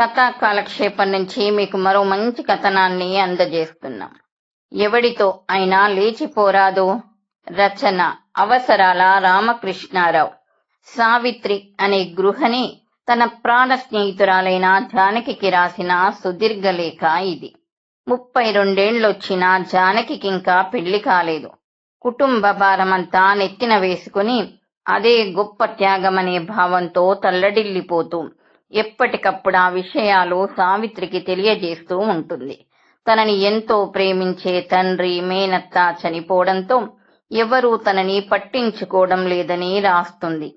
కథా కాలక్షేపం నుంచి మీకు మరో మంచి కథనాన్ని అందజేస్తున్నాం. ఎవడితో అయినా లేచిపోరాదు. రచన అవసరాల రామకృష్ణారావు. సావిత్రి అనే గృహని తన ప్రాణ స్నేహితురాలైన జానకికి రాసిన సుదీర్ఘ లేఖ ఇది. ముప్పై రెండేళ్ళొచ్చిన జానకికి ఇంకా పెళ్ళి కాలేదు. కుటుంబ భారమంతా నెత్తిన వేసుకుని అదే గొప్ప త్యాగమనే భావంతో తల్లడిల్లిపోతూ ఎప్పటికప్పుడు ఆ విషయాలు సావిత్రికి తెలియజేస్తూ ఉంటుంది. తనని ఎంతో ప్రేమించే తండ్రి మేనత్త చనిపోవడంతో ఎవరూ తనని పట్టించుకోవడం లేదని రాస్తుంది.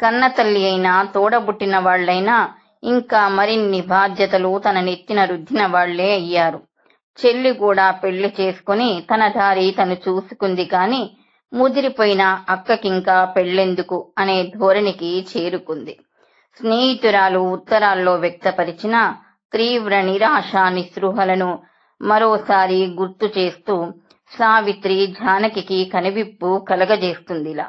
కన్న తల్లి అయినా తోడబుట్టిన వాళ్ళైనా ఇంకా మరిన్ని బాధ్యతలు తన నెత్తిన రుద్దిన వాళ్ళే అయ్యారు. చెల్లి కూడా పెళ్ళి చేసుకుని తన దారి తను చూసుకుంది కాని ముదిరిపోయిన అక్కకింకా పెళ్ళెందుకు అనే ధోరణికి చేరుకుంది. స్నేహితురాలు ఉత్తరాల్లో వ్యక్తపరిచిన తీవ్ర నిరాశ నిస్పృహలను మరోసారి గుర్తు చేస్తూ సావిత్రి జానకికి కనివిప్పు కలగజేస్తుందిలా.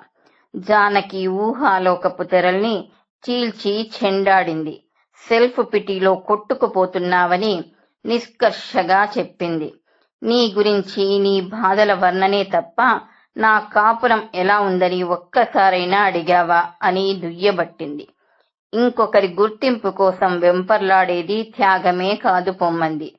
జానకి ఊహాలోకపు తెరల్ని చీల్చి చెండాడింది. సెల్ఫ్ పిటిలో కొట్టుకుపోతున్నావని నిష్కర్షగా చెప్పింది. నీ గురించి నీ బాధల వర్ణనే తప్ప నా కాపురం ఎలా ఉందని ఒక్కసారైనా అడిగావా అని దుయ్యబట్టింది. ఇంకొకరి గుర్తింపు కోసం వెంపర్లాడేది త్యాగమే కాదు పొమ్మంది.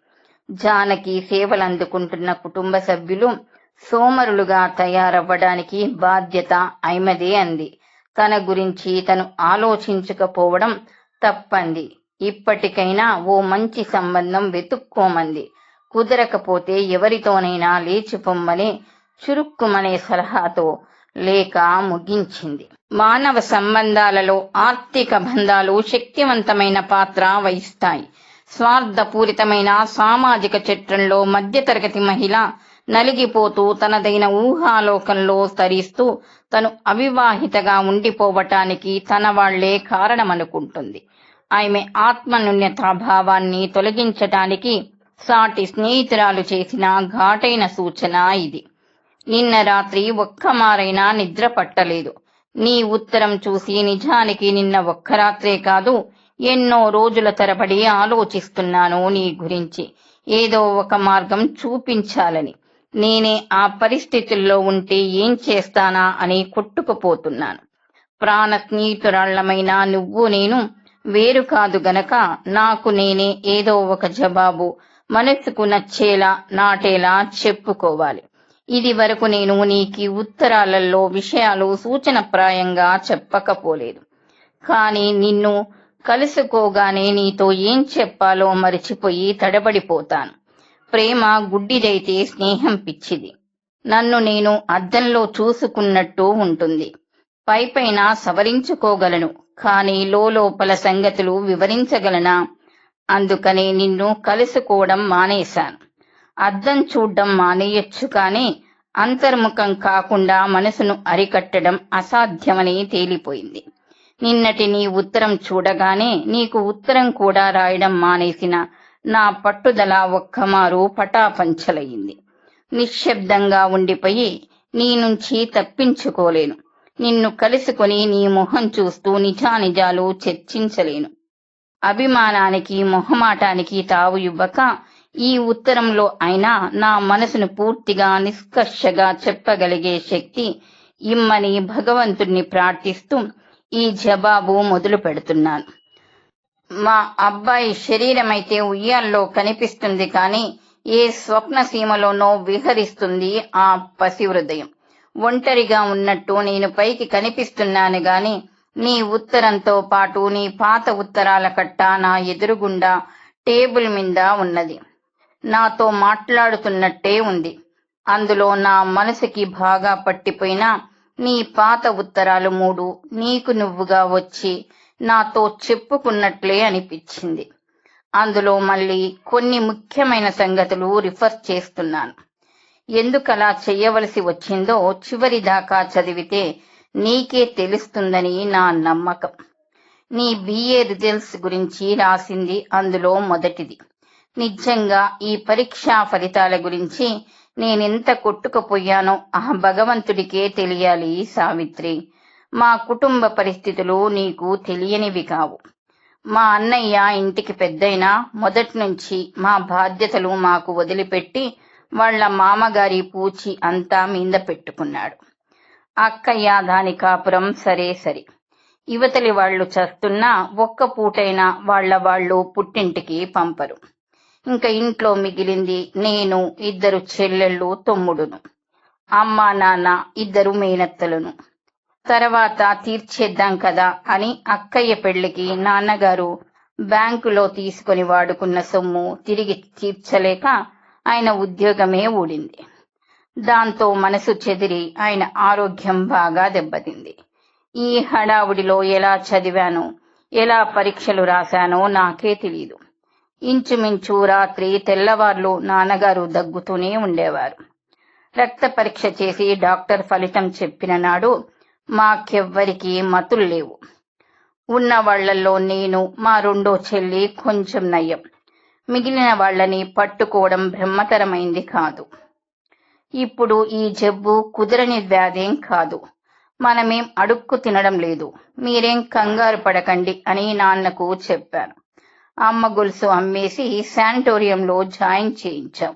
జానకి సేవలందుకుంటున్న కుటుంబ సభ్యులు సోమరులుగా తయారవ్వడానికి బాధ్యత ఐమదే అంది. తన గురించి తను ఆలోచించకపోవడం తప్పంది. ఇప్పటికైనా ఓ మంచి సంబంధం వెతుక్కోమంది. కుదరకపోతే ఎవరితోనైనా లేచిపోమ్మని చురుక్కుమనే సలహాతో లేక ముగించింది. మానవ సంబంధాలలో ఆర్థిక బంధాలు శక్తివంతమైన పాత్ర వహిస్తాయి. స్వార్థపూరితమైన సామాజిక చిత్రంలో మధ్యతరగతి మహిళ నలిగిపోతూ తనదైన ఊహాలోకంలో స్తరిస్తూ తను అవివాహితగా ఉండిపోవటానికి తన వాళ్ళే కారణమనుకుంటుంది. ఆమె ఆత్మనున్యతాభావాన్ని తొలగించటానికి సాటి స్నేహితురాలు చేసిన ఘాటైన సూచన ఇది. నిన్న రాత్రి ఒక్క మారైనా నిద్ర పట్టలేదు. నీ ఉత్తరం చూసి నిజానికి నిన్న ఒక్క రాత్రే కాదు ఎన్నో రోజుల తరబడి ఆలోచిస్తున్నాను నీ గురించి. ఏదో ఒక మార్గం చూపించాలని. నేనే ఆ పరిస్థితుల్లో ఉంటే ఏం చేస్తానా అని కొట్టుకుపోతున్నాను. ప్రాణ స్నేహితురాళ్ళమైన నువ్వు నేను వేరు కాదు గనక నాకు నేనే ఏదో ఒక జవాబు మనసుకు నచ్చేలా నాటేలా చెప్పుకోవాలి. ఇది వరకు నేను నీకి ఉత్తరాలలో విషయాలు సూచనప్రాయంగా చెప్పకపోలేదు. కానీ నిన్ను కలుసుకోగానే నీతో ఏం చెప్పాలో మరిచిపోయి తడబడిపోతాను. ప్రేమ గుడ్డిదైతే స్నేహం పిచ్చిది. నన్ను నేను అద్దంలో చూసుకున్నట్టు ఉంటుంది. పైపైన సవరించుకోగలను కానీ లోపల సంగతులు వివరించగలనా? అందుకనే నిన్ను కలుసుకోవడం మానేశాను. అద్దం చూడ్డం మానేయొచ్చు కానీ అంతర్ముఖం కాకుండా మనసును అరికట్టడం అసాధ్యమని తేలిపోయింది. నిన్నటి నీ ఉత్తరం చూడగానే నీకు ఉత్తరం కూడా రాయడం మానేసిన నా పట్టుదల ఒక్కమారు పటాపంచలయ్యింది. నిశ్శబ్దంగా ఉండిపోయి నీ నుంచి తప్పించుకోలేను. నిన్ను కలుసుకొని నీ మొహం చూస్తూ నిజానిజాలు చర్చించలేను. అభిమానానికి మొహమాటానికి తావు ఇవ్వక ఈ ఉత్తరంలో అయినా నా మనసును పూర్తిగా నిష్కర్షగా చెప్పగలిగే శక్తి ఇమ్మని భగవంతుణ్ణి ప్రార్థిస్తూ ఈ జవాబు మొదలు పెడుతున్నాను. మా అబ్బాయి శరీరమైతే ఉయ్యాల్లో కనిపిస్తుంది కానీ ఏ స్వప్న సీమలోనో విహరిస్తుంది ఆ పసి హృదయం. ఒంటరిగా ఉన్నట్టు నేను పైకి కనిపిస్తున్నాను గాని నీ ఉత్తరంతో పాటు నీ పాత ఉత్తరాల కట్ట నా ఎదురుగుండా టేబుల్ మీద ఉన్నది. నాతో మాట్లాడుతున్నట్టే ఉంది. అందులో నా మనసుకి బాగా పట్టిపోయిన నీ పాత ఉత్తరాలు మూడు. నీకు నువ్వుగా వచ్చి నాతో చెప్పుకున్నట్లే అనిపించింది. అందులో మళ్ళీ కొన్ని ముఖ్యమైన సంగతులు రిఫర్ చేస్తున్నాను. ఎందుకలా చెయ్యవలసి వచ్చిందో చివరి దాకా చదివితే నీకే తెలుస్తుందని నా నమ్మకం. నీ బిఏ రిజల్ట్స్ గురించి రాసింది అందులో మొదటిది. నిజంగా ఈ పరీక్షా ఫలితాల గురించి నేనెంత కొట్టుకుపోయానో ఆ భగవంతుడికే తెలియాలి సావిత్రి. మా కుటుంబ పరిస్థితులు నీకు తెలియనివి కావు. మా అన్నయ్య ఇంటికి పెద్దయినా మొదటి నుంచి మా బాధ్యతలు మాకు వదిలిపెట్టి వాళ్ళ మామగారి పూచి అంతా మీద పెట్టుకున్నాడు. అక్కయ్య దాని కాపురం సరే సరే. యువతలి వాళ్ళు చస్తున్నా ఒక్క పూటైనా వాళ్ళ వాళ్ళు పుట్టింటికి పంపరు. ఇంకా ఇంట్లో మిగిలింది నేను ఇద్దరు చెల్లెళ్ళు తమ్ముడును. అమ్మ నాన్న ఇద్దరు మేనత్తలను. తర్వాత తీర్చేద్దాం కదా అని అక్కయ్య పెళ్ళికి నాన్నగారు బ్యాంకులో తీసుకొని వాడుకున్న సొమ్ము తిరిగి తీర్చలేక ఆయన ఉద్యోగమే ఊడింది. దాంతో మనసు చెదిరి ఆయన ఆరోగ్యం బాగా దెబ్బతింది. ఈ హడావుడిలో ఎలా చదివానో ఎలా పరీక్షలు రాశానో నాకే తెలియదు ఇంచుమించు రాత్రి తెల్లవార్లు నాన్నగారు దగ్గుతూనే ఉండేవారు. రక్త పరీక్ష చేసి డాక్టర్ ఫలితం చెప్పిన నాడు మాకెవ్వరికి మతులు లేవు. ఉన్న వాళ్ళలో నేను మా రెండో చెల్లి కొంచెం నయ్యం. మిగిలిన వాళ్ళని పట్టుకోవడం బ్రహ్మతరమైంది కాదు. ఇప్పుడు ఈ జబ్బు కుదరని వ్యాధేం కాదు. మనమేం అడుక్కు తినడం లేదు. మీరేం కంగారు పడకండి అని నాన్నకు చెప్పాను. అమ్మ గొలుసు అమ్మేసి శానిటోరియంలో జాయిన్ చేయించాం.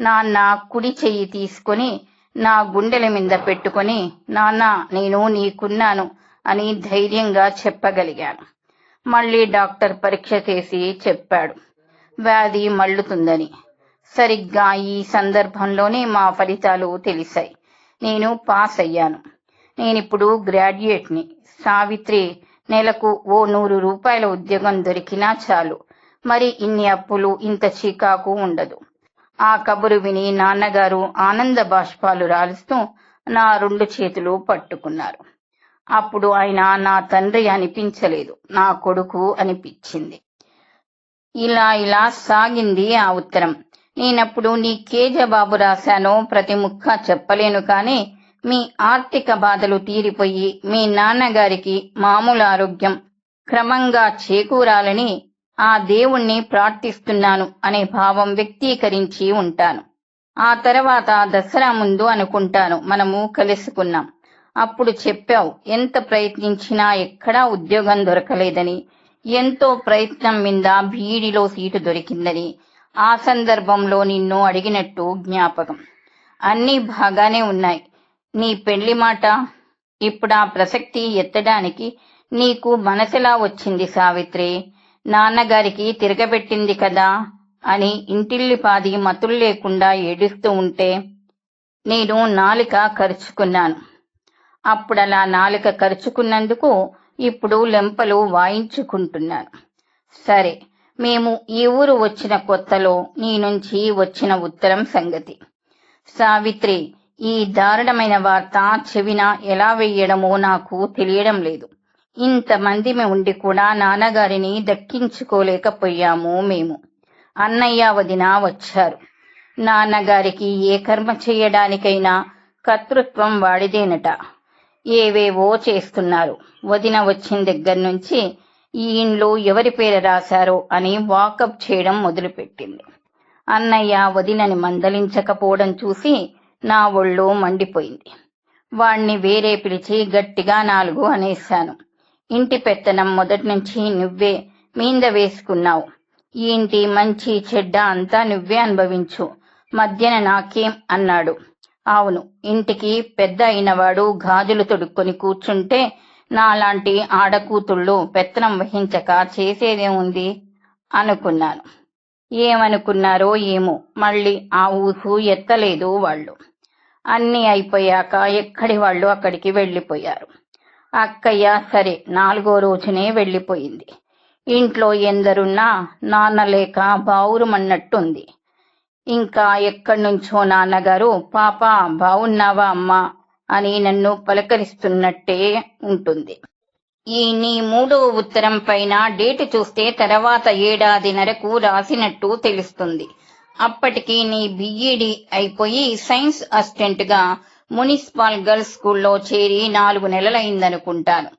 నాన్న కుడి చెయ్యి తీసుకొని నా గుండెల మీద పెట్టుకొని నాన్న నేను నీకున్నాను అని ధైర్యంగా చెప్పగలిగాను. మళ్ళీ డాక్టర్ పరీక్ష చేసి చెప్పాడు. వ్యాధి మళ్ళుతుందని. సరిగ్గా ఈ సందర్భంలోనే మా ఫలితాలు తెలిసాయి నేను పాస్ అయ్యాను. నేనిప్పుడు గ్రాడ్యుయేట్ని. సావిత్రి నెలకు ఓ నూరు రూపాయల ఉద్యోగం దొరికినా చాలు. మరి ఇన్ని అప్పులు ఇంత చీకాకు ఉండదు. ఆ కబురు విని నాన్నగారు ఆనంద బాష్పాలు రాలుస్తూ నా రెండు చేతులు పట్టుకున్నారు. అప్పుడు ఆయన నా తండ్రి అనిపించలేదు. నా కొడుకు అనిపించింది. ఇలా ఇలా సాగింది ఆ ఉత్తరం. నేనప్పుడు నీకే జవాబు రాశానో ప్రతి ముక్క చెప్పలేను కానీ మీ ఆర్థిక బాధలు తీరిపోయి మీ నాన్నగారికి మామూలు ఆరోగ్యం క్రమంగా చేకూరాలని ఆ దేవుణ్ణి ప్రార్థిస్తున్నాను అనే భావం వ్యక్తీకరించి ఉంటాను. ఆ తర్వాత దసరా ముందు అనుకుంటాను మనము కలుసుకున్నాం. అప్పుడు చెప్పావు ఎంత ప్రయత్నించినా ఎక్కడా ఉద్యోగం దొరకలేదని ఎంతో ప్రయత్నం మీద బీడిలో సీటు దొరికిందని ఆ సందర్భంలో నిన్ను అడిగినట్టు జ్ఞాపకం. అన్నీ బాగానే ఉన్నాయి. నీ పెళ్ళి మాట ఇప్పుడా ప్రసక్తి ఎత్తడానికి నీకు మనసులా వచ్చింది సావిత్రి? నాన్నగారికి తిరగబెట్టింది కదా అని ఇంటిల్లిపాది మతులు లేకుండా ఏడుస్తూ ఉంటే నేను నాలిక ఖర్చుకున్నాను అప్పుడలా నాలిక ఖర్చుకున్నందుకు ఇప్పుడు లెంపలు వాయించుకుంటున్నాను. సరే మేము ఈ ఊరు వచ్చిన కొత్తలో నీ నుంచి వచ్చిన ఉత్తరం సంగతి. సావిత్రి ఈ దారుణమైన వార్త చెవిన ఎలా వెయ్యడమో నాకు తెలియడం లేదు. ఇంతమంది ఉండి కూడా నాన్నగారిని దక్కించుకోలేకపోయాము మేము. అన్నయ్య వదిన వచ్చారు. నాన్నగారికి ఏ కర్మ చేయడానికైనా కర్తృత్వం వాడిదేనట. ఏవేవో చేస్తున్నారు. వదిన వచ్చిన దగ్గర నుంచి ఈ ఇండ్లు ఎవరి పేరు రాశారో అని వాకప్ చేయడం మొదలుపెట్టింది. అన్నయ్య వదినని మందలించకపోవడం చూసి నా ఒళ్ళు మండిపోయింది. వాణ్ణి వేరే పిలిచి గట్టిగా నాలుగు అనేశాను. ఇంటి పెత్తనం మొదటి నుంచి నువ్వే మీంద వేసుకున్నావు. ఈ ఇంటి మంచి చెడ్డ అంతా నువ్వే అనుభవించు. మధ్యన నాకేం అన్నాడు. అవును ఇంటికి పెద్ద అయినవాడు గాజులు తొడుక్కొని కూర్చుంటే నాలాంటి ఆడకూతుళ్ళు పెత్తనం వహించక చేసేదేముంది? అనుకున్నాను. ఏమనుకున్నారో ఏమో. మళ్ళీ ఆ ఊసు ఎత్తలేదు వాళ్ళు. అన్నీ అయిపోయాక ఎక్కడి వాళ్ళు అక్కడికి వెళ్ళిపోయారు. అక్కయ్య సరే నాలుగో రోజునే వెళ్ళిపోయింది. ఇంట్లో ఎందరున్నా నాన్న లేక బావురుమన్నట్టుంది. ఇంకా ఎక్కడి నుంచో నాన్నగారు పాప బావున్నావా అమ్మా? అని నన్ను పలకరిస్తున్నట్టే ఉంటుంది. ఈ నీ మూడో ఉత్తరం పైన డేట్ చూస్తే తర్వాత ఏడాదిన్నరకు రాసినట్టు తెలుస్తుంది. అప్పటికి నీ బిఈడి అయిపోయి సైన్స్ అసిస్టెంట్గా మున్సిపల్ గర్ల్స్ స్కూల్లో చేరి నాలుగు నెలలైందనుకుంటాను.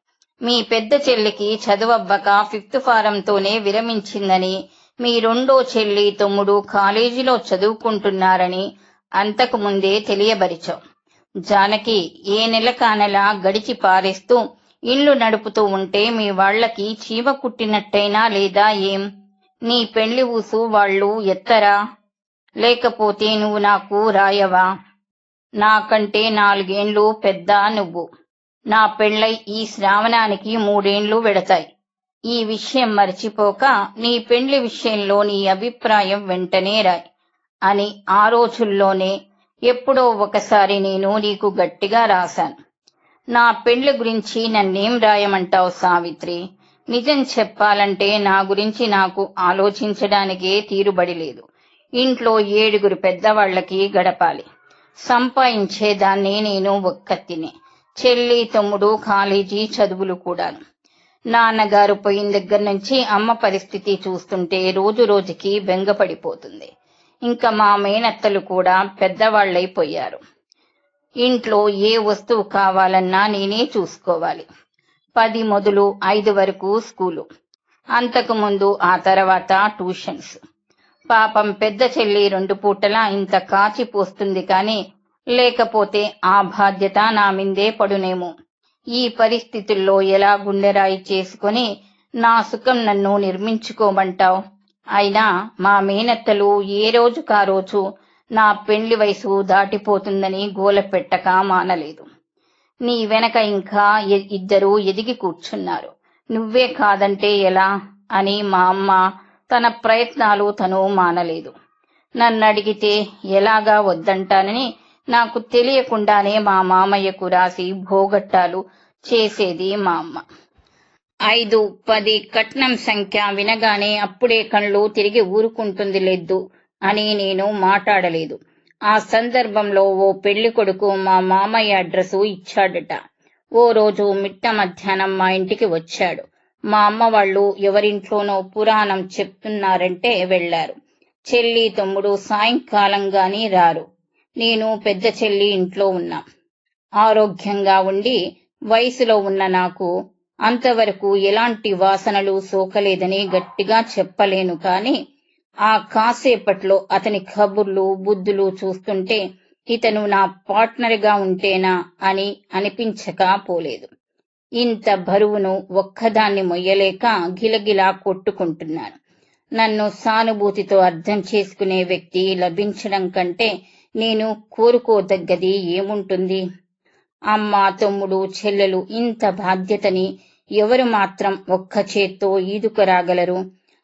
మీ పెద్ద చెల్లికి చదువవ్వక ఫిఫ్త్ ఫారంతోనే విరమించిందని మీ రెండో చెల్లి తమ్ముడు కాలేజీలో చదువుకుంటున్నారని అంతకు ముందే తెలియబరిచావు జానకి ఏ నెల కానలా గడిచి పారేస్తూ ఇల్లు నడుపుతూ ఉంటే మీ వాళ్ళకి చీమ కుట్టినట్టయినా లేదా ఏం? నీ పెళ్ళి ఊసు వాళ్ళు ఎత్తరా? లేకపోతే నువ్వు నాకు రాయవా? నాకంటే నాలుగేండ్లు పెద్ద నువ్వు. నా పెళ్ళై ఈ శ్రావణానికి మూడేండ్లు వెడతాయి. ఈ విషయం మర్చిపోక నీ పెండ్లి విషయంలో నీ అభిప్రాయం వెంటనే రాయి అని ఆ రోజుల్లోనే ఎప్పుడో ఒకసారి నేను నీకు గట్టిగా రాశాను. నా పెండ్ల గురించి నన్నేం రాయమంటావు సావిత్రి? నిజం చెప్పాలంటే నా గురించి నాకు ఆలోచించడానికే తీరుబడి లేదు. ఇంట్లో ఏడుగురు పెద్దవాళ్ళకి గడపాలి. సంపాదించేదాన్నే నేను ఒక్కతినే. చెల్లి తమ్ముడు కాలేజీ చదువులు కూడాను. నాన్నగారు పోయిన దగ్గర నుంచి అమ్మ పరిస్థితి చూస్తుంటే రోజు రోజుకి బెంగపడిపోతుంది. ఇంకా మా మేనత్తలు కూడా పెద్దవాళ్ళైపోయారు ఇంట్లో ఏ వస్తువు కావాలన్నా నేనే చూసుకోవాలి. పది మొదలు ఐదు వరకు స్కూలు. అంతకు ముందు ఆ తర్వాత ట్యూషన్స్. పాపం పెద్ద చెల్లి రెండు పూటలా ఇంత కాచి పోస్తుంది కాని లేకపోతే ఆ బాధ్యత నా మిందే పడునేమో. ఈ పరిస్థితుల్లో ఎలా గుండెరాయి చేసుకుని నా సుఖం నన్ను నిర్మించుకోమంటావు? అయినా మా మేనత్తలు ఏ రోజుకా రోజు నా పెండ్లి వయసు దాటిపోతుందని గోల పెట్టక మానలేదు. నీ వెనక ఇంకా ఇద్దరూ ఇద్దరు ఎదిగి కూర్చున్నారు. నువ్వే కాదంటే ఎలా? అని మా అమ్మ తన ప్రయత్నాలు తను మానలేదు. నన్ను అడిగితే ఎలాగా వద్దంటానని నాకు తెలియకుండానే మా మామయ్యకు రాసి భోగట్టాలు చేసేది మా అమ్మ. ఐదు పది కట్నం సంఖ్య వినగానే అప్పుడే కళ్ళు తిరిగి ఊరుకుంటుంది లేదు అని నేను మాట్లాడలేదు. ఆ సందర్భంలో ఓ పెళ్ళి కొడుకు మా మామయ్య అడ్రస్ ఇచ్చాడట. ఓ రోజు మిట్ట మధ్యాహ్నం మా ఇంటికి వచ్చాడు. మా అమ్మ వాళ్ళు ఎవరింట్లోనో పురాణం చెప్తున్నారంటే వెళ్ళారు చెల్లి తమ్ముడు సాయంకాలం గాని రారు. నేను పెద్ద చెల్లి ఇంట్లో ఉన్నా. ఆరోగ్యంగా ఉండి వయసులో ఉన్న నాకు అంతవరకు ఎలాంటి వాసనలు సోకలేదని గట్టిగా చెప్పలేను కానీ ఆ కాసేపట్లో అతని కబుర్లు బుద్ధులు చూస్తుంటే ఇతను నా పార్ట్నర్గా ఉంటేనా? అని అనిపించక పోలేదు. ఇంత బరువును ఒక్కదాన్ని మొయ్యలేక గిలగిలా కొట్టుకుంటున్నాను నన్ను సానుభూతితో అర్థం చేసుకునే వ్యక్తి లభించడం కంటే నేను కోరుకోదగ్గది ఏముంటుంది? అమ్మ తమ్ముడు చెల్లెలు ఇంత బాధ్యతని ఎవరు మాత్రం ఒక్క చేత్తో ఈదుకురాగలరు?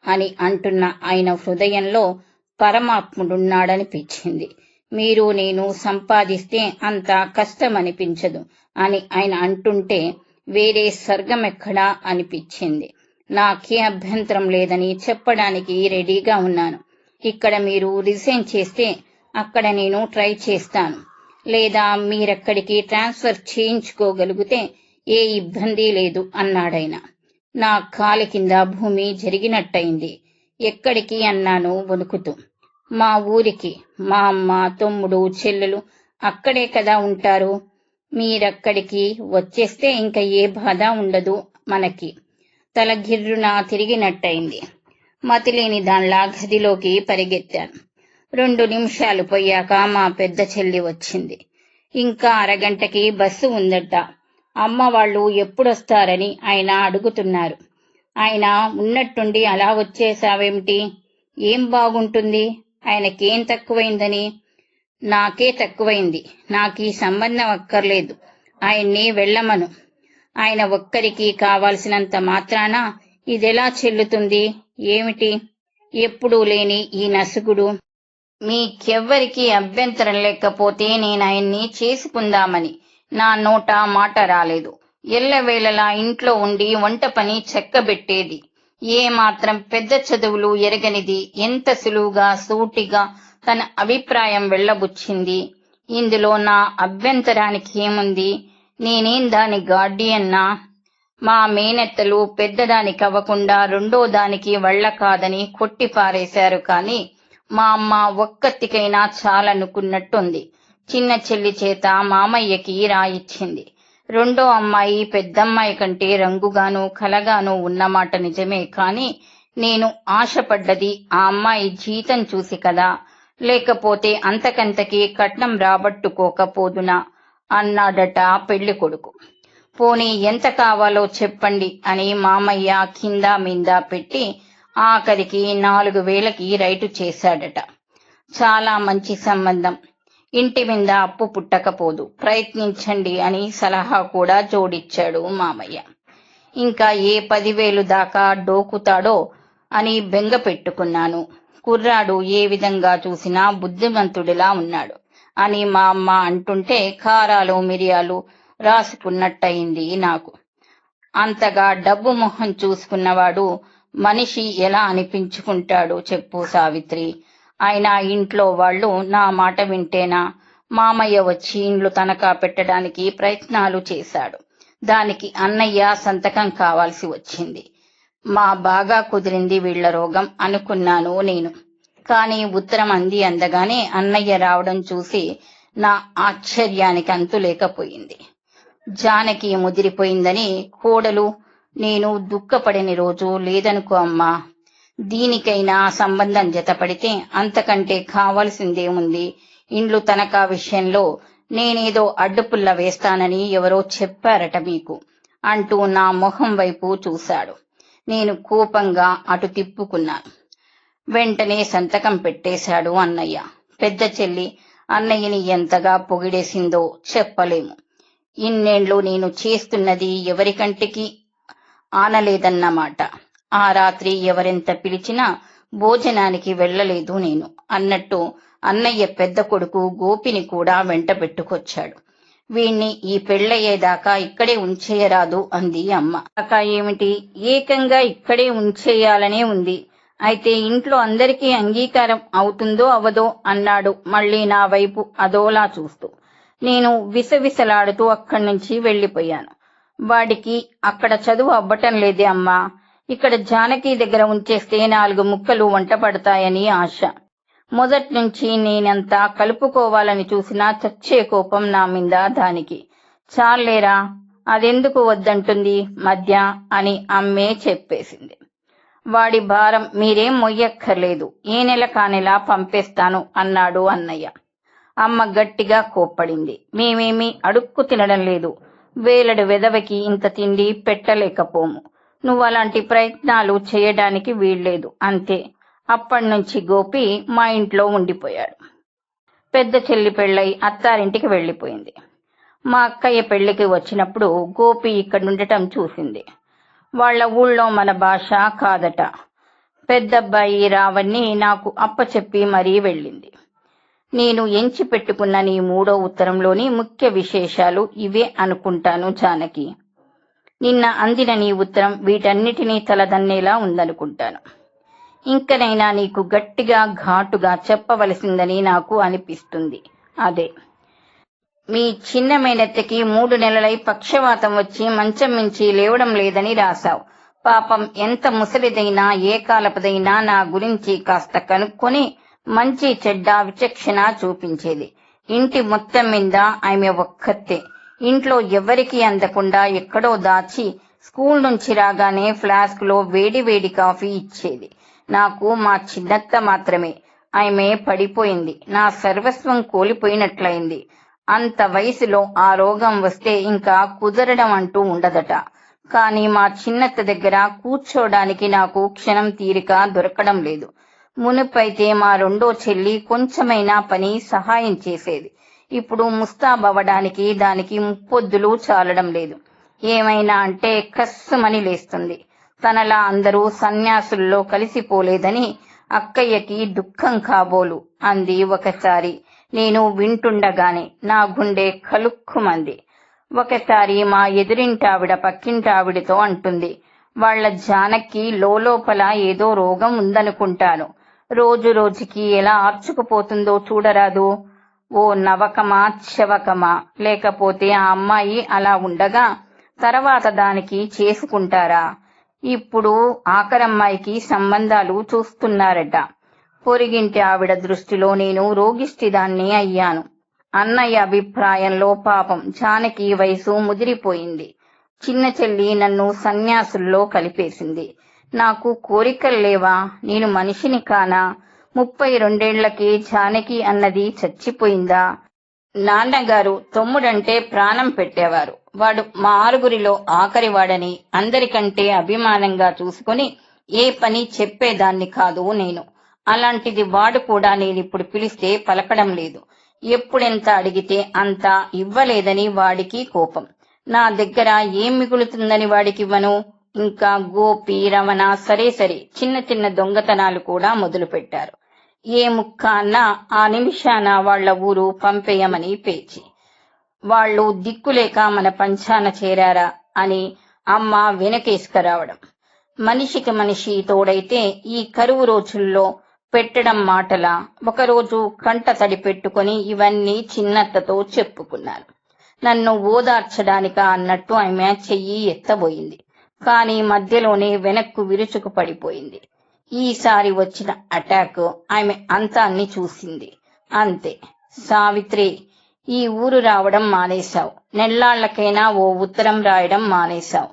అని అంటున్న ఆయన హృదయంలో పరమాత్ముడున్నాడనిపించింది. మీరు నేను సంపాదిస్తే అంత కష్టమనిపించదు అని ఆయన అంటుంటే వేరే స్వర్గం ఎక్కడా అనిపించింది. నాకే అభ్యంతరం లేదని చెప్పడానికి రెడీగా ఉన్నాను. ఇక్కడ మీరు రిజైన్ చేస్తే అక్కడ నేను ట్రై చేస్తాను. లేదా మీరెక్కడికి ట్రాన్స్ఫర్ చేయించుకోగలిగితే ఏ ఇబ్బంది లేదు అన్నాడైనా నా కాలి కింద భూమి జరిగినట్టయింది. ఎక్కడికి అన్నాను వణుకుతూ. మా ఊరికి మా అమ్మ తమ్ముడు చెల్లెలు అక్కడే కదా ఉంటారు. మీరక్కడికి వచ్చేస్తే ఇంకా ఏ బాధ ఉండదు మనకి. తల గిర్రున తిరిగినట్టయింది. మతిలేని దానిలా గదిలోకి పరిగెత్తాను. రెండు నిమిషాలు పోయాక మా పెద్ద చెల్లి వచ్చింది. ఇంకా అరగంటకి బస్సు ఉందట. అమ్మ వాళ్ళు ఎప్పుడొస్తారని ఆయన అడుగుతున్నారు. ఆయన ఉన్నట్టుండి అలా వచ్చేసావేమిటి? ఏం బాగుంటుంది? ఆయనకేం తక్కువైందని? నాకే తక్కువైంది. నాకు ఈ సంబంధం అక్కర్లేదు. ఆయన్ని వెళ్ళమను. ఆయన ఒక్కరికి కావాల్సినంత మాత్రాన ఇదెలా చెల్లుతుంది? ఏమిటి? ఎప్పుడూ లేని ఈ నసుగుడు. మీకెవ్వరికి అభ్యంతరం లేకపోతే నేను ఆయన్ని చేసుకుందామని. నా నోట మాట రాలేదు. ఎల్లవేళలా ఇంట్లో ఉండి వంట పని చెక్కబెట్టేది. ఏ మాత్రం పెద్ద చదువులు ఎరగనిది ఎంత సులువుగా సూటిగా తన అభిప్రాయం వెళ్ళబుచ్చింది. ఇందులో నా అభ్యంతరానికి ఏముంది? నేనేం దాని గార్డియన్నా? మా మేనత్తలు పెద్దదానికి అవ్వకుండా రెండో దానికి వళ్ళ కాదని కొట్టిపారేశారు కాని మా అమ్మ ఒక్కతికైనా చాలనుకున్నట్టుంది. చిన్న చెల్లి చేత మామయ్యకి రాయిచ్చింది రెండో అమ్మాయి పెద్దమ్మాయి కంటే రంగుగాను కలగాను ఉన్నమాట నిజమే కాని నేను ఆశపడ్డది ఆ అమ్మాయి జీతం చూసి కదా. లేకపోతే అంతకంతకి కట్నం రాబట్టుకోకపోదునా అన్నాడట పెళ్ళి కొడుకు. పోనీ ఎంత కావాలో చెప్పండి అని మామయ్య కింద మింద పెట్టి ఆఖరికి నాలుగు వేలకి రైటు చేశాడట. చాలా మంచి సంబంధం. ఇంటి మీద అప్పు పుట్టకపోదు. ప్రయత్నించండి అని సలహా కూడా జోడిచ్చాడు మామయ్య. ఇంకా ఏ పదివేలు దాకా డోకుతాడో అని బెంగ పెట్టుకున్నాను. కుర్రాడు ఏ విధంగా చూసినా బుద్ధిమంతుడిలా ఉన్నాడు అని మా అమ్మ అంటుంటే కారాలు మిరియాలు రాసుకున్నట్టయింది నాకు. అంతగా డబ్బు మొహం చూసుకున్నవాడు మనిషి ఎలా అనిపించుకుంటాడు చెప్పు సావిత్రి. ఆయన ఇంట్లో వాళ్ళు నా మాట వింటేనా? మామయ్య వచ్చి ఇండ్లు తనఖా పెట్టడానికి ప్రయత్నాలు చేశాడు. దానికి అన్నయ్య సంతకం కావాల్సి వచ్చింది. మా బాగా కుదిరింది వీళ్ళ రోగం అనుకున్నాను నేను. కానీ ఉత్తరం అంది అందగానే అన్నయ్య రావడం చూసి నా ఆశ్చర్యానికి అంతు లేకపోయింది. జానకి ముదిరిపోయిందని కోడలు నేను దుఃఖపడిన రోజు లేదనుకో అమ్మా. దీనికైనా సంబంధం జతపడితే అంతకంటే కావలసిందేముంది ఇండ్లు తనఖా విషయంలో నేనేదో అడ్డుపుల్ల వేస్తానని ఎవరో చెప్పారట మీకు అంటూ నా మొహం వైపు చూశాడు. నేను కోపంగా అటు తిప్పుకున్నాను. వెంటనే సంతకం పెట్టేశాడు అన్నయ్య. పెద్ద చెల్లి అన్నయ్యని ఎంతగా పొగిడేసిందో చెప్పలేము. ఇన్నేళ్ళు నేను చేస్తున్నది ఎవరికంటికి ఆనలేదన్నమాట. ఆ రాత్రి ఎవరెంత పిలిచినా భోజనానికి వెళ్ళలేదు నేను. అన్నట్టు అన్నయ్య పెద్ద కొడుకు గోపిని కూడా వెంట పెట్టుకొచ్చాడు. వీణ్ణి ఈ పెళ్ళయ్యేదాకా ఇక్కడే ఉంచేయరాదు అంది అమ్మ. కాక ఏమిటి? ఏకంగా ఇక్కడే ఉంచేయాలనే ఉంది. అయితే ఇంట్లో అందరికీ అంగీకారం అవుతుందో అవదో అన్నాడు మళ్ళీ నా వైపు అదోలా చూస్తూ. నేను విసవిసలాడుతూ అక్కడి నుంచి వెళ్ళిపోయాను. వాడికి అక్కడ చదువు అవ్వటం లేదే అమ్మా. ఇక్కడ జానకి దగ్గర ఉంచేస్తే నాలుగు ముక్కలు వంట పడతాయని ఆశ. మొదట్నుంచి నేనంతా కలుపుకోవాలని చూసినా చచ్చే కోపం నా మీద దానికి. చాలేరా అదెందుకు వద్దంటుంది మధ్య అని అమ్మే చెప్పేసింది. వాడి భారం మీరేం మొయ్యక్కర్లేదు ఏ నెల కానెలా పంపేస్తాను అన్నాడు అన్నయ్య. అమ్మ గట్టిగా కోప్పడింది. మేమేమీ అడుక్కు తినడం లేదు. వేలడు వెదవకి ఇంత తిండి పెట్టలేకపోము. నువ్వు అలాంటి ప్రయత్నాలు చేయడానికి వీల్లేదు. అంతే. అప్పటి నుంచి గోపి మా ఇంట్లో ఉండిపోయాడు. పెద్ద చెల్లి పెళ్ళై అత్తారింటికి వెళ్ళిపోయింది. మా అక్కయ్య పెళ్ళికి వచ్చినప్పుడు గోపి ఇక్కడుండటం చూసింది. వాళ్ళ ఊళ్ళో మన భాష కాదట. పెద్దబ్బాయి రావణ్ణి నాకు అప్పచెప్పి మరీ వెళ్ళింది. నేను ఎంచి పెట్టుకున్న నీ మూడో ఉత్తరంలోని ముఖ్య విశేషాలు ఇవే అనుకుంటాను జానకి. నిన్న అందిన నీ ఉత్తరం వీటన్నిటినీ తలదన్నేలా ఉందనుకుంటాను. ఇంకనైనా నీకు గట్టిగా ఘాటుగా చెప్పవలసిందని నాకు అనిపిస్తుంది. అదే. మీ చిన్న మేనత్తకి మూడు నెలలై పక్షవాతం వచ్చి మంచం మించి లేవడం లేదని రాశావు. పాపం ఎంత ముసలిదైనా ఏ కాలపదైనా నా గురించి కాస్త కనుక్కొని మంచి చెడ్డ విచక్షణ చూపించేది. ఇంటి మొత్తం మీద ఆమె ఒక్కతే. ఇంట్లో ఎవ్వరికీ అందకుండా ఎక్కడో దాచి స్కూల్ నుంచి రాగానే ఫ్లాస్క్లో వేడి వేడి కాఫీ ఇచ్చేది. నాకు మా చిన్నత్త మాత్రమే. ఆమె పడిపోయింది. నా సర్వస్వం కోల్పోయినట్లయింది. అంత వయసులో ఆ రోగం వస్తే ఇంకా కుదరడం అంటూ ఉండదట. కానీ మా చిన్నత్త దగ్గర కూర్చోడానికి నాకు క్షణం తీరిక దొరకడం లేదు. మునుపైతే మా రెండో చెల్లి కొంచెమైనా పని సహాయం చేసేది. ఇప్పుడు ముస్తాబవ్వడానికి దానికి ముప్పొద్దులు చాలడం లేదు. ఏమైనా అంటే కస్సుమని లేస్తుంది. తనలా అందరూ సన్యాసుల్లో కలిసిపోలేదని అక్కయ్యకి దుఃఖం కాబోలు అంది ఒకసారి. నేను వింటుండగానే నా గుండె కలుక్కుమంది. ఒకసారి మా ఎదురింటావిడ పక్కింటావిడితో అంటుంది. వాళ్ళ జానక్కి లోపల ఏదో రోగం ఉందనుకుంటాను. రోజు రోజుకి ఎలా ఆర్చుకుపోతుందో చూడరాదు. ఓ నవకమా చవకమా లేకపోతే ఆ అమ్మాయి అలా ఉండగా తర్వాత దానికి చేసుకుంటారా? ఇప్పుడు ఆఖరమ్మాయికి సంబంధాలు చూస్తున్నారట. పొరిగింటి ఆవిడ దృష్టిలో నేను రోగిష్టిదాన్ని అయ్యాను. అన్నయ్య అభిప్రాయంలో పాపం జానకి వయసు ముదిరిపోయింది. చిన్న చెల్లి నన్ను సన్యాసుల్లో కలిపేసింది. నాకు కోరికలు లేవా? నేను మనిషిని కానా? ముప్పై రెండేళ్ళకి జానకి అన్నది చచ్చిపోయిందా? నాన్నగారు తమ్ముడంటే ప్రాణం పెట్టేవారు. వాడు మా ఆరుగురిలో ఆఖరివాడని అందరికంటే అభిమానంగా చూసుకొని ఏ పని చెప్పేదాన్ని కాదు నేను. అలాంటిది వాడు కూడా నేనిప్పుడు పిలిస్తే పలకడం లేదు. ఎప్పుడెంత అడిగితే అంత ఇవ్వలేదని వాడికి కోపం. నా దగ్గర ఏం మిగులుతుందని వాడికి ఇవ్వను? ఇంకా గోపి రమణ సరే సరే చిన్న చిన్న దొంగతనాలు కూడా మొదలు పెట్టారు ఏ ముక్క అన్నా ఆ నిమిషాన వాళ్ళ ఊరు పంపేయమని పేచి. వాళ్ళు దిక్కులేక మన పంచాన చేరారా అని అమ్మ వెనకేసుకురావడం. మనిషికి మనిషి తోడైతే ఈ కరువు రోజుల్లో పెట్టడం మాటల ఒకరోజు కంట తడి పెట్టుకొని ఇవన్నీ చిన్నత్తతో చెప్పుకున్నారు. నన్ను ఓదార్చడానిక అన్నట్టు ఆమె చెయ్యి ఎత్తబోయింది. కానీ మధ్యలోనే వెనక్కు విరుచుకు పడిపోయింది ఈసారి వచ్చిన అటాక్ ఆమె అంతాన్ని చూసింది. అంతే. సావిత్రి ఈ ఊరు రావడం మానేశావు. నెల్లాళ్ళకైనా ఓ ఉత్తరం రాయడం మానేశావు.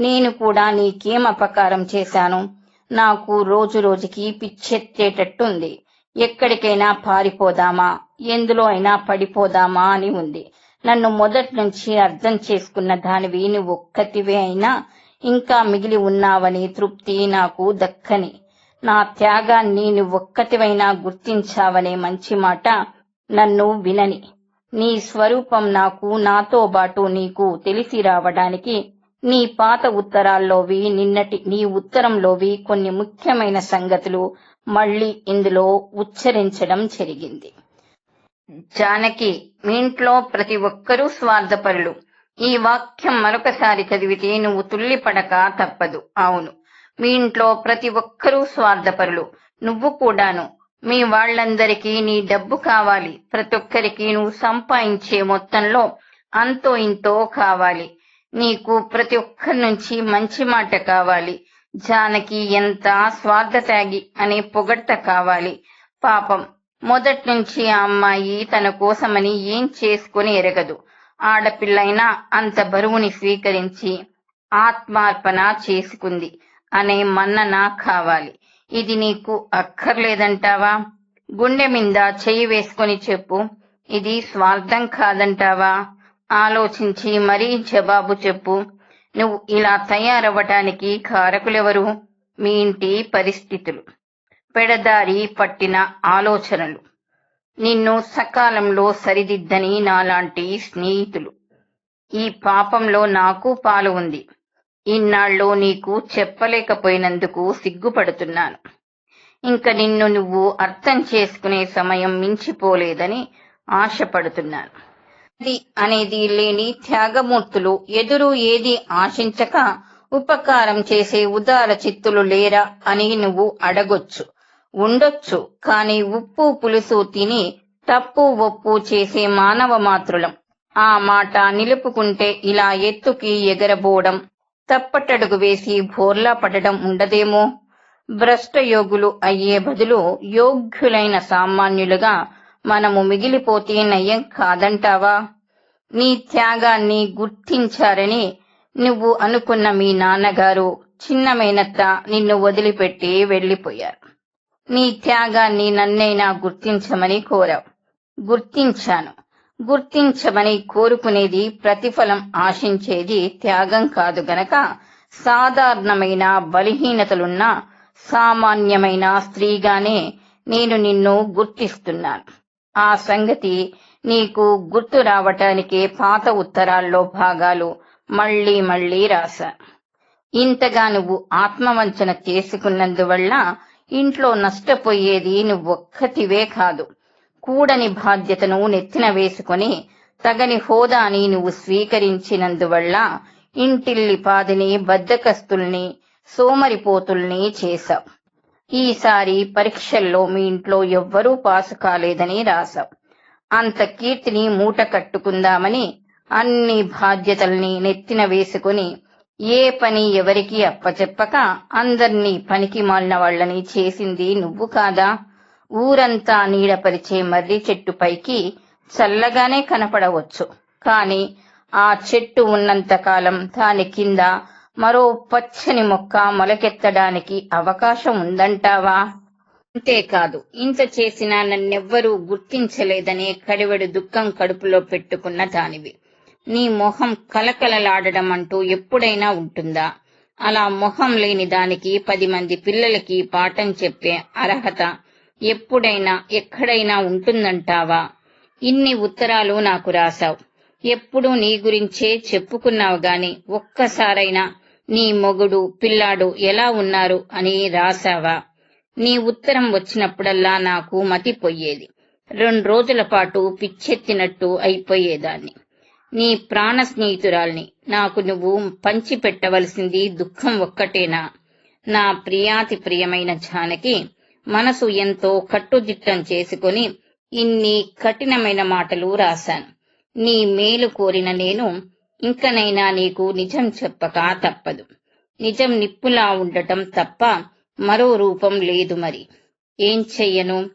నేను కూడా నీకేం అపకారం చేశాను? నాకు రోజు రోజుకి పిచ్చెత్తేటట్టుంది. ఎక్కడికైనా పారిపోదామా? ఎందులో అయినా పడిపోదామా అని ఉంది. నన్ను మొదటి నుంచి అర్థం చేసుకున్న దానివి నువ్వు ఒక్కటివే అయినా ఇంకా మిగిలి ఉన్నావని తృప్తి నాకు దక్కని. నా త్యాగాన్ని నువ్వొక్కటివైనా గుర్తించావనే మంచి మాట నన్ను వినని. నీ స్వరూపం నాకు నాతో బాటు నీకు తెలిసి రావడానికి నీ పాత ఉత్తరాల్లోవి నిన్నటి నీ ఉత్తరంలోవి కొన్ని ముఖ్యమైన సంగతులు మళ్ళీ ఇందులో ఉచ్చరించడం జరిగింది. జానకి మీ ఇంట్లో ప్రతి ఒక్కరూ స్వార్థపరులు. ఈ వాక్యం మరొకసారి చదివితే నువ్వు తుల్లిపడక తప్పదు. అవును. మీ ఇంట్లో ప్రతి ఒక్కరూ స్వార్థపరులు. నువ్వు కూడాను. మీ వాళ్ళందరికీ నీ డబ్బు కావాలి. ప్రతి ఒక్కరికి నువ్వు సంపాదించే మొత్తంలో అంతో ఇంతో కావాలి. నీకు ప్రతి ఒక్కరి నుంచి మంచి మాట కావాలి. జానకి ఎంత స్వార్థ త్యాగి అనే పొగడ్త కావాలి. పాపం మొదటి నుంచి ఆ అమ్మాయి తన కోసమని ఏం చేసుకుని ఎరగదు. ఆడపిల్లైనా అంత బరువుని స్వీకరించి ఆత్మార్పణ చేసుకుంది. అనే మన్నన కావాలి. ఇది నీకు అక్కర్లేదంటావా? గుండె మీద చెయ్యి వేసుకొని చెప్పు. ఇది స్వార్థం కాదంటావా? ఆలోచించి మరీ జవాబు చెప్పు. నువ్వు ఇలా తయారవ్వటానికి కారకులెవరు? మీ ఇంటి పరిస్థితులు. పెడదారి పట్టిన ఆలోచనలు. నిన్ను సకాలంలో సరిదిద్దని నాలాంటి స్నేహితులు. ఈ పాపంలో నాకు పాలు ఉంది. ఇన్నాళ్ళు నీకు చెప్పలేకపోయినందుకు సిగ్గుపడుతున్నాను. ఇంక నిన్ను నువ్వు అర్థం చేసుకునే సమయం మించిపోలేదని ఆశపడుతున్నాను. అది అనేది లేని త్యాగమూర్తులు ఎదురు ఏది ఆశించక ఉపకారం చేసే ఉదార చిత్తులు లేరా అని నువ్వు అడగొచ్చు. ఉండొచ్చు కాని ఉప్పు పులుసు తిని తప్పు ఒప్పు చేసే మానవ మాతృలం ఆ మాట నిలుపుకుంటే ఇలా ఎత్తుకి ఎగరబోవడం తప్పటడుగు వేసి బోర్లా పడడం ఉండదేమో? భ్రష్ట యోగులు అయ్యే బదులు యోగ్యులైన సామాన్యులుగా మనము మిగిలిపోతే నయం కాదంటావా? నీ త్యాగాన్ని గుర్తించారని నువ్వు అనుకున్న మీ నాన్నగారు చిన్న మేనత్త నిన్ను వదిలిపెట్టి వెళ్ళిపోయారు నీ త్యాగాన్ని నన్నైనా గుర్తించమని కోరావు. గుర్తించాను. గుర్తించమని కోరుకునేది ప్రతిఫలం ఆశించేది త్యాగం కాదు గనక సాధారణమైన బలహీనతలున్న సామాన్యమైన స్త్రీగానే నేను నిన్ను గుర్తిస్తున్నాను. ఆ సంగతి నీకు గుర్తు రావటానికే పాత ఉత్తరాల్లో భాగాలు మళ్ళీ మళ్ళీ రాశా. ఇంతగా నువ్వు ఆత్మవంచన చేసుకున్నందువల్ల ఇంట్లో నష్టపోయేది నువ్వొక్కటివే కాదు. కూడని బాధ్యతను నెత్తిన వేసుకొని తగని హోదాని నువ్వు స్వీకరించినందువల్ల ఇంటిల్లి పాదిని బద్దకస్తుల్ని సోమరిపోతుల్ని చేశావు. ఈసారి పరీక్షల్లో మీ ఇంట్లో ఎవ్వరూ పాసు కాలేదని రాశావు. అంత కీర్తిని మూట కట్టుకుందామని అన్ని బాధ్యతల్ని నెత్తిన వేసుకుని ఏ పని ఎవరికి అప్పచెప్పక అందర్నీ పనికి మాలిన వాళ్ళని చేసింది నువ్వు కాదా? ఊరంతా నీడపరిచే మర్రి చెట్టు పైకి చల్లగానే కనపడవచ్చు. కాని ఆ చెట్టు ఉన్నంత కాలం దాని కింద మరో పచ్చని మొక్క మొలకెత్తడానికి అవకాశం ఉందంటావా? అంతేకాదు ఇంత చేసినా నన్నెవ్వరూ గుర్తించలేదనే కడివెడు దుఃఖం కడుపులో పెట్టుకున్న దానివి. నీ మొహం కలకలలాడడం అంటూ ఎప్పుడైనా ఉంటుందా? అలా మొహం లేని దానికి పది మంది పిల్లలకి పాఠం చెప్పే అర్హత ఎప్పుడైనా ఎక్కడైనా ఉంటుందంటావా? ఇన్ని ఉత్తరాలు నాకు రాశావు. ఎప్పుడూ నీ గురించే చెప్పుకున్నావు గాని ఒక్కసారైనా నీ మొగుడు పిల్లాడు ఎలా ఉన్నారు అని రాశావా? నీ ఉత్తరం వచ్చినప్పుడల్లా నాకు మతిపోయేది. రెండు రోజుల పాటు పిచ్చెత్తినట్టు అయిపోయేదాన్ని. నీ ప్రాణ స్నేహితురాల్ని నాకు నువ్వు పంచిపెట్టవలసింది దుఃఖం ఒక్కటేనా? నా ప్రియాతి ప్రియమైన జానకి మనసు ఎంతో కట్టుదిట్టం చేసుకొని ఇన్ని కఠినమైన మాటలు రాశాను. నీ మేలు కోరిన నేను ఇంకనైనా నీకు నిజం చెప్పక తప్పదు. నిజం నిప్పులా ఉండటం తప్ప మరో రూపం లేదు మరి. ఏం చెయ్యను?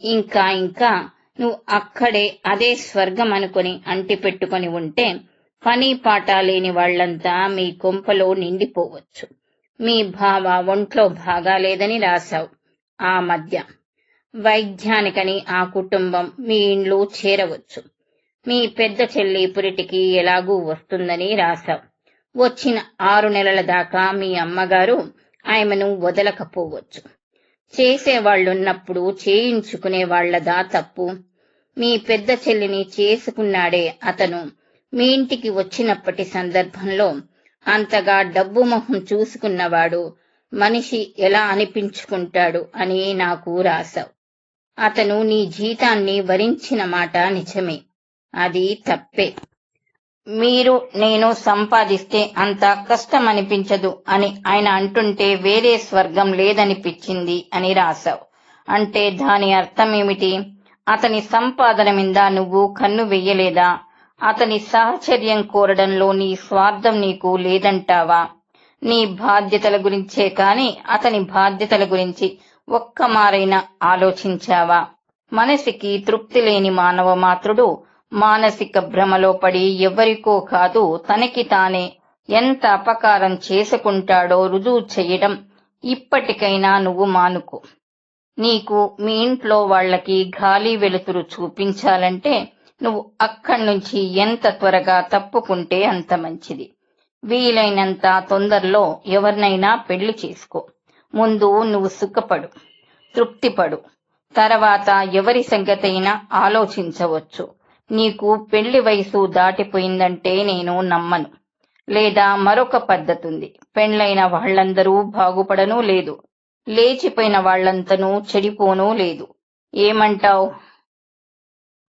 ఇంకా ఇంకా నువ్వు అక్కడే అదే స్వర్గం అనుకొని అంటి పెట్టుకొని ఉంటే పని పాట లేని వాళ్ళంతా మీ కొంపలో నిండిపోవచ్చు. మీ భావ ఒంట్లో బాగాలేదని రాశావు. ఆ మధ్య. వైద్యానికని ఆ కుటుంబం మీ ఇండ్లు చేరవచ్చు. మీ పెద్ద చెల్లి పురిటికి ఎలాగూ వస్తుందని రాశావు వచ్చిన ఆరు నెలల దాకా మీ అమ్మగారు ఆమెను వదలకపోవచ్చు. చేసేవాళ్ళున్నప్పుడు చేయించుకునే వాళ్ళదా తప్పు. మీ పెద్ద చెల్లిని చేసుకున్నాడే అతను. మీ ఇంటికి వచ్చినప్పటి సందర్భంలో అంతగా డబ్బు మొహం చూసుకున్నవాడు మనిషి ఎలా అనిపించుకుంటాడు అని నాకు రాశావు అతను నీ జీతాన్ని వరించిన మాట నిజమే. అది తప్పే. మీరు నేను సంపాదిస్తే అంత కష్టం అనిపించదు అని ఆయన అంటుంటే వేరే స్వర్గం లేదనిపించింది అని రాశావు అంటే దాని అర్థం ఏమిటి అతని సంపాదన మీద నువ్వు కన్ను వెయ్యలేదా? అతని సాహచర్యం కోరడంలో నీ స్వార్థం నీకు లేదంటావా? నీ బాధ్యతల గురించే కాని అతని బాధ్యతల గురించి ఒక్క మారైనా ఆలోచించావా? మనసికి తృప్తి లేని మానవ మాత్రుడు మానసిక భ్రమలో పడి ఎవరికో కాదు తనకి తానే ఎంత అపకారం చేసుకుంటాడో రుజువు చేయడం ఇప్పటికైనా నువ్వు మానుకు. నీకు మీ ఇంట్లో వాళ్ళకి గాలి వెలుతురు చూపించాలంటే నువ్వు అక్కడి నుంచి ఎంత త్వరగా తప్పుకుంటే అంత మంచిది. వీలైనంత తొందరలో ఎవరినైనా పెళ్ళి చేసుకో. ముందు నువ్వు సుఖపడు తృప్తిపడు. తర్వాత ఎవరి సంగతైనా ఆలోచించవచ్చు. నీకు పెళ్ళి వయసు దాటిపోయిందంటే నేను నమ్మను. లేదా మరొక పద్ధతి ఉంది పెండ్లైన వాళ్ళందరూ బాగుపడనూ లేదు. లేచిపోయిన వాళ్ళంతనూ చెడిపోనూ లేదు. ఏమంటావ్?